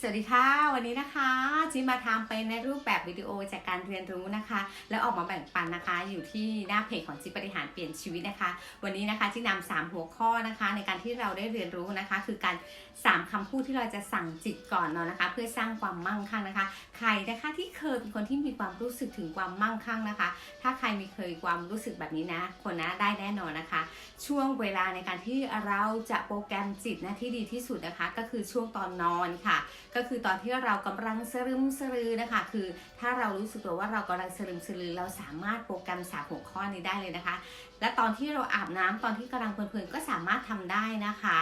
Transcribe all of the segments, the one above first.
สวัสดีค่ะ วันนี้นะคะจิมาทำเป็นในรูปแบบวิดีโอจากการเรียนรู้นะคะ แล้วออกมาแบ่งปันนะคะ อยู่ที่หน้าเพจของจิบริหารเปลี่ยนชีวิตนะคะ วันนี้นะคะที่นำสามหัวข้อนะคะ ในการที่เราได้เรียนรู้นะคะ คือการสามคำพูดที่เราจะสั่งจิตก่อนนอนนะคะ เพื่อสร้างความมั่งคั่งนะคะ ใครนะคะที่เคยเป็นคนที่มีความรู้สึกถึงความมั่งคั่งนะคะ ถ้าใครมีเคยความรู้สึกแบบนี้นะ คนนะได้แน่นอนนะคะ ช่วงเวลาในการที่เราจะโปรแกรมจิตนะที่ดีที่สุดนะคะ ก็คือช่วงตอนนอนค่ะก็คือตอนที่เรากำลังสรึมสรือนะคะ คือถ้าเรารู้สึกตัวว่าเรากำลังสรึมสรือเราสามารถโปรแกรมสามหัวข้อนี้ได้เลยนะคะ และตอนที่เราอาบน้ำตอนที่กำลังเพลินๆก็สามารถทำได้นะคะ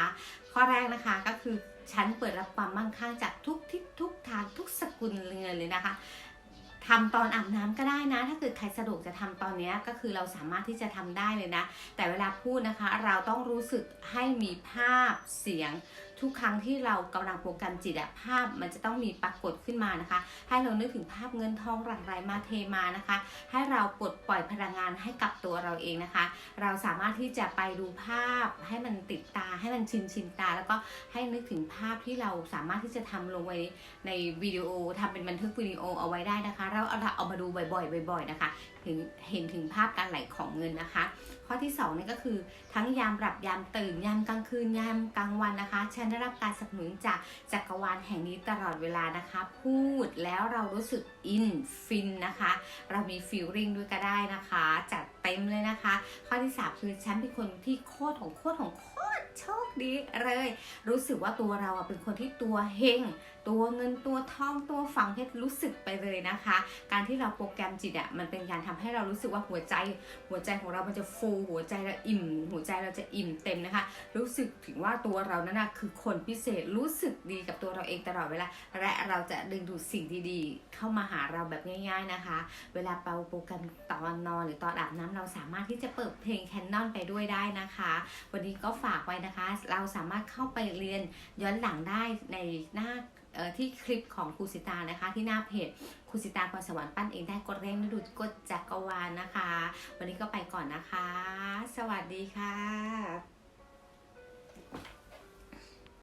ข้อแรกนะคะก็คือฉันเปิดรับความมั่งคั่งจากทุกทิศทุกทางทุกสกุลเรือนเลยนะคะทำตอนอาบน้ำก็ได้นะ ถ้าเกิดใครสะดวกจะทำตอนนี้ก็คือเราสามารถที่จะทำได้เลยนะ แต่เวลาพูดนะคะ เราต้องรู้สึกให้มีภาพเสียงทุกครั้งที่เรากำลังโปรแกรมจิตอะภาพมันจะต้องมีปรากฏขึ้นมานะคะ ให้เรานึกถึงภาพเงินทองหลั่งไหลมาเทมานะคะ ให้เราปลดปล่อยพลังงานให้กับตัวเราเองนะคะ เราสามารถที่จะไปดูภาพให้มันติดตาให้มันชินชินตา แล้วก็ให้นึกถึงภาพที่เราสามารถที่จะทำลงไว้ในวิดีโอทำเป็นบันทึกวิดีโอเอาไว้ได้นะคะ เราเอาเอามาดูบ่อยๆบ่อย ๆ นะคะถึงเห็นถึงภาพการไหลของเงินนะคะ ข้อที่2นี่ก็คือทั้งยามหลับยามตื่นยามกลางคืนยามกลางวันนะคะฉันได้รับการสนับสนุนจากจักรวาลแห่งนี้ตลอดเวลานะคะ พูดแล้วเรารู้สึกอินฟินนะคะ เรามีฟิลลิ่งด้วยก็ได้นะคะ จัดเต็มเลยนะคะ ข้อที่สามคือฉันเป็นคนที่โคตรของโคตรของโคตร ดีเลย รู้สึกว่าตัวเราเป็นคนที่ตัวเฮงตัวเงินตัวทองตัวฝังเพชรรู้สึกไปเลยนะคะ การที่เราโปรแกรมจิตอะมันเป็นการทำให้เรารู้สึกว่าหัวใจ หัวใจของเรามันจะฟูหัวใจเราอิ่ม หัวใจเราจะอิ่มเต็มนะคะ รู้สึกถึงว่าตัวเรานั้นนะคือคนพิเศษรู้สึกดีกับตัวเราเองตลอดเวลาและเราจะดึงดูดสิ่งดีๆ เข้ามาหาเราแบบง่าย ๆนะคะ เวลาเปาโปรแกรมตอนนอนหรือตอนอาบน้ำเราสามารถที่จะเปิดเพลงแคนนอนไปด้วยได้นะคะ วันนี้ก็ฝากไว้นะคะเราสามารถเข้าไปเรียนย้อนหลังได้ในหน้าที่คลิปของครูสิตานะคะ ที่หน้าเพจครูสิตาพรสวรรค์ปั้นเองได้กดเร่งดูกดจักรวาลนะคะ วันนี้ก็ไปก่อนนะคะ สวัสดีค่ะ